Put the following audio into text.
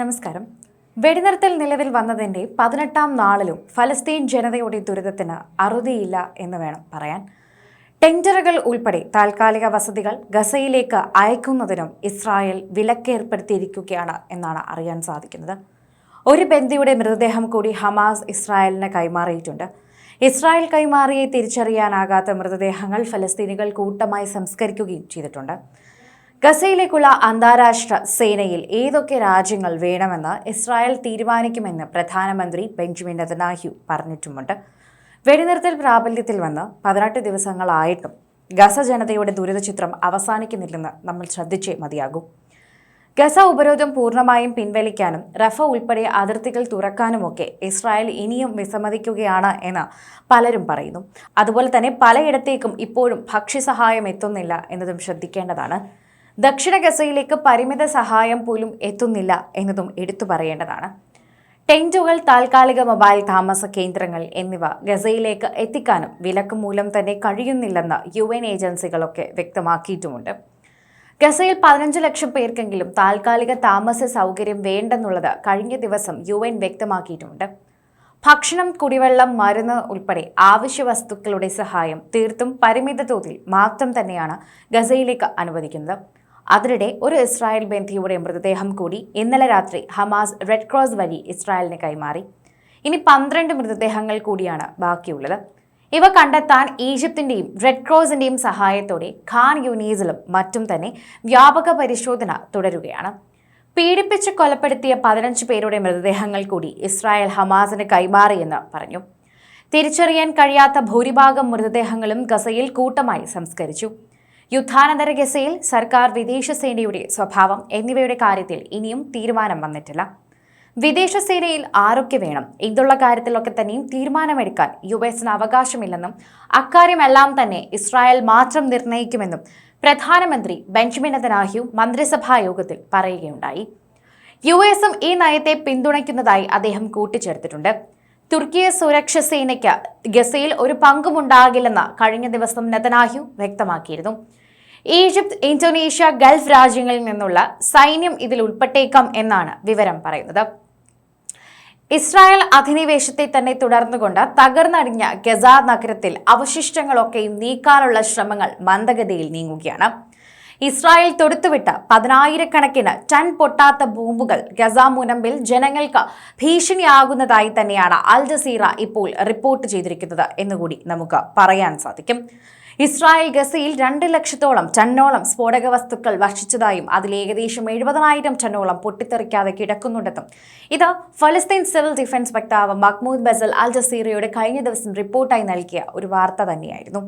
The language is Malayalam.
നമസ്കാരം. വെടിനിർത്തൽ നിലവിൽ വന്നതിന്റെ പതിനെട്ടാം നാളിലും ഫലസ്തീൻ ജനതയുടെ ദുരിതത്തിന് അറുതിയില്ല എന്ന് വേണം പറയാൻ. ടെൻഡറുകൾ ഉൾപ്പെടെ താൽക്കാലിക വസതികൾ ഗസയിലേക്ക് അയക്കുന്നതിനും ഇസ്രായേൽ വിലക്കേർപ്പെടുത്തിയിരിക്കുകയാണ് എന്നാണ് അറിയാൻ സാധിക്കുന്നത്. ഒരു ബന്ദിയുടെ മൃതദേഹം കൂടി ഹമാസ് ഇസ്രായേലിന് കൈമാറിയിട്ടുണ്ട്. ഇസ്രായേൽ കൈമാറിയെ തിരിച്ചറിയാനാകാത്ത മൃതദേഹങ്ങൾ ഫലസ്തീനികൾ കൂട്ടമായി സംസ്കരിക്കുകയും ചെയ്തിട്ടുണ്ട്. ഗസയിലേക്കുള്ള അന്താരാഷ്ട്ര സേനയിൽ ഏതൊക്കെ രാജ്യങ്ങൾ വേണമെന്ന് ഇസ്രായേൽ തീരുമാനിക്കുമെന്ന് പ്രധാനമന്ത്രി ബെഞ്ചമിൻ നെതന്യാഹു പറഞ്ഞിട്ടുമുണ്ട്. വെടിനിർത്തൽ പ്രാബല്യത്തിൽ വന്ന് പതിനെട്ട് ദിവസങ്ങളായിട്ടും ഗസ ജനതയുടെ ദുരിതചിത്രം അവസാനിക്കുന്നില്ലെന്ന് നമ്മൾ ശ്രദ്ധിച്ചേ മതിയാകും. ഗസ ഉപരോധം പൂർണമായും പിൻവലിക്കാനും റഫ ഉൾപ്പെടെ അതിർത്തികൾ തുറക്കാനുമൊക്കെ ഇസ്രായേൽ ഇനിയും വിസമ്മതിക്കുകയാണ് എന്ന് പലരും പറയുന്നു. അതുപോലെ തന്നെ പലയിടത്തേക്കും ഇപ്പോഴും ഭക്ഷ്യസഹായം എത്തുന്നില്ല എന്നതും ശ്രദ്ധിക്കേണ്ടതാണ്. ദക്ഷിണ ഗസയിലേക്ക് പരിമിത സഹായം പോലും എത്തുന്നില്ല എന്നതും എടുത്തു പറയേണ്ടതാണ്. ടെന്റുകൾ താൽക്കാലിക മൊബൈൽ താമസ കേന്ദ്രങ്ങൾ എന്നിവ ഗസയിലേക്ക് എത്തിക്കാനും വിലക്ക് മൂലം തന്നെ കഴിയുന്നില്ലെന്ന് യു എൻ ഏജൻസികളൊക്കെ വ്യക്തമാക്കിയിട്ടുമുണ്ട്. ഗസയിൽ പതിനഞ്ച് ലക്ഷം പേർക്കെങ്കിലും താൽക്കാലിക താമസ സൗകര്യം വേണ്ടെന്നുള്ളത് കഴിഞ്ഞ ദിവസം യു എൻ വ്യക്തമാക്കിയിട്ടുമുണ്ട്. ഭക്ഷണം കുടിവെള്ളം മരുന്ന് ഉൾപ്പെടെ ആവശ്യ വസ്തുക്കളുടെ സഹായം തീർത്തും പരിമിത തോതിൽ മാത്രം തന്നെയാണ് ഗസയിലേക്ക് അനുവദിക്കുന്നത്. അതിനിടെ ഒരു ഇസ്രായേൽ ബന്ധിയുടെ മൃതദേഹം കൂടി ഇന്നലെ രാത്രി ഹമാസ് റെഡ് ക്രോസ് വഴി ഇസ്രായേലിന് കൈമാറി. ഇനി പന്ത്രണ്ട് മൃതദേഹങ്ങൾ കൂടിയാണ് ബാക്കിയുള്ളത്. ഇവ കണ്ടെത്താൻ ഈജിപ്തിന്റെയും റെഡ് ക്രോസിന്റെയും സഹായത്തോടെ ഖാൻ യൂണീസിലും മറ്റും തന്നെ വ്യാപക പരിശോധന തുടരുകയാണ്. പീഡിപ്പിച്ച് കൊലപ്പെടുത്തിയ പതിനഞ്ച് പേരുടെ മൃതദേഹങ്ങൾ കൂടി ഇസ്രായേൽ ഹമാസിന് കൈമാറിയെന്ന് പറഞ്ഞു. തിരിച്ചറിയാൻ കഴിയാത്ത ഭൂരിഭാഗം മൃതദേഹങ്ങളും ഗസയിൽ കൂട്ടമായി സംസ്കരിച്ചു. യുദ്ധാനന്തര ഗസയിൽ സർക്കാർ വിദേശ സേനയുടെ സ്വഭാവം എന്നിവയുടെ കാര്യത്തിൽ ഇനിയും തീരുമാനം വന്നിട്ടില്ല. വിദേശ സേനയിൽ ആരൊക്കെ വേണം? എന്നുള്ള കാര്യത്തിലൊക്കെ തന്നെയും തീരുമാനമെടുക്കാൻ യു എസിന് അവകാശമില്ലെന്നും അക്കാര്യമെല്ലാം തന്നെ ഇസ്രായേൽ മാത്രം നിർണയിക്കുമെന്നും പ്രധാനമന്ത്രി ബെഞ്ചമിൻ അതനാഹ്യു മന്ത്രിസഭാ യോഗത്തിൽ പറയുകയുണ്ടായി. യു എസും ഈ നയത്തെ പിന്തുണയ്ക്കുന്നതായി അദ്ദേഹം കൂട്ടിച്ചേർത്തിട്ടുണ്ട്. തുർക്കിയ സുരക്ഷ സേനയ്ക്ക് ഗസയിൽ ഒരു പങ്കുമുണ്ടാകില്ലെന്ന് കഴിഞ്ഞ ദിവസം നെതനാഹ്യു വ്യക്തമാക്കിയിരുന്നു. ഈജിപ്ത് ഇന്തോനേഷ്യ ഗൾഫ് രാജ്യങ്ങളിൽ നിന്നുള്ള സൈന്യം ഇതിൽ ഉൾപ്പെട്ടേക്കാം എന്നാണ് വിവരം പറയുന്നത്. ഇസ്രായേൽ അധിനിവേശത്തെ തന്നെ തുടർന്നുകൊണ്ട് തകർന്നടിഞ്ഞ ഗസ നഗരത്തിൽ അവശിഷ്ടങ്ങളൊക്കെയും നീക്കാനുള്ള ശ്രമങ്ങൾ മന്ദഗതിയിൽ നീങ്ങുകയാണ്. ഇസ്രായേൽ തൊടുത്തുവിട്ട പതിനായിരക്കണക്കിന് ടൺ പൊട്ടാത്ത ബോംബുകൾ ഗസ മുനമ്പിൽ ജനങ്ങൾക്ക് ഭീഷണിയാകുന്നതായി തന്നെയാണ് അൽ ജസീറ ഇപ്പോൾ റിപ്പോർട്ട് ചെയ്തിരിക്കുന്നത് എന്നുകൂടി നമുക്ക് പറയാൻ സാധിക്കും. ഇസ്രായേൽ ഗസയിൽ രണ്ട് ലക്ഷത്തോളം ടണ്ണോളം സ്ഫോടക വസ്തുക്കൾ വർഷിച്ചതായും അതിൽ ഏകദേശം എഴുപതിനായിരം ടണ്ണോളം പൊട്ടിത്തെറിക്കാതെ കിടക്കുന്നുണ്ടെന്നും ഇത് ഫലസ്തീൻ സിവിൽ ഡിഫൻസ് വക്താവ് മഹ്മൂദ് ബസൽ അൽ ജസീറയുടെ കഴിഞ്ഞ ദിവസം റിപ്പോർട്ടായി നൽകിയ ഒരു വാർത്ത തന്നെയായിരുന്നു.